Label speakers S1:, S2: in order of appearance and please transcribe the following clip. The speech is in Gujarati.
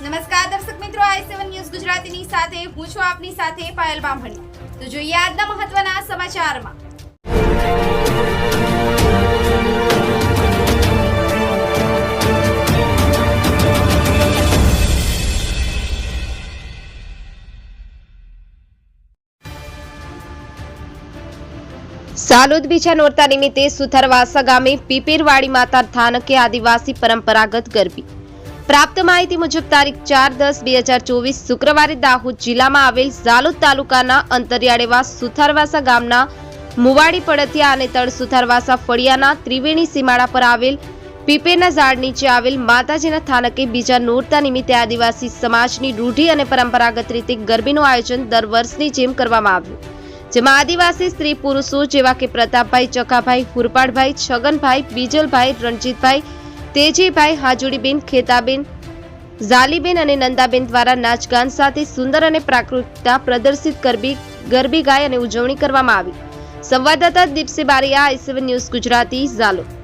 S1: નમસ્કાર, દર્શક મિત્રો, આઈ સેવન ન્યૂઝ ગુજરાતીની સાથે, હું છું આપની સાથે પાયલ બામણી. તો જોઈએ આજના મહત્વના સમાચારમાં.
S2: સાલોદ બીજા નોરતા નિમિત્તે સુથરવાસા ગામે પીપેરવાડી માતા થાનકે આદિવાસી પરંપરાગત ગરબી. પ્રાપ્ત માહિતી મુજબ તારીખ ચાર દસ બે હજાર ચોવીસ શુક્રવારે દાહોદ જિલ્લામાં આવેલ ઝાલોદ તાલુકાના અંતરિયાળેવા સુથારવાસા ગામના મુવાડી પડતિયા અને તળ સુથારવાસા ફળિયાના ત્રિવેણી સીમાડા પર આવેલ પીપેના ઝાડ નીચે આવેલ માતાજીના સ્થાનકે બીજા નોરતા નિમિત્તે આદિવાસી સમાજની રૂઢી અને પરંપરાગત રીતે ગરબીનું આયોજન દર વર્ષની જેમ કરવામાં આવ્યું. જેમાં આદિવાસી સ્ત્રી પુરુષો જેવા કે પ્રતાપભાઈ ચકાભાઈ હુરપાડભાઈ, છગનભાઈ, બીજલભાઈ, રણજીતભાઈ તેજીભાઈ હાજુડીબેન, ખેતાબેન, ઝાલીબેન અને નંદાબેન દ્વારા નાચગાન સાથે સુંદર અને પ્રાકૃતિકતા પ્રદર્શિત ગરબી ગરબી ગાય અને ઉજવણી કરવામાં આવી. સંવાદદાતા Deepsi Bariya I C one news Gujarati, Zalod.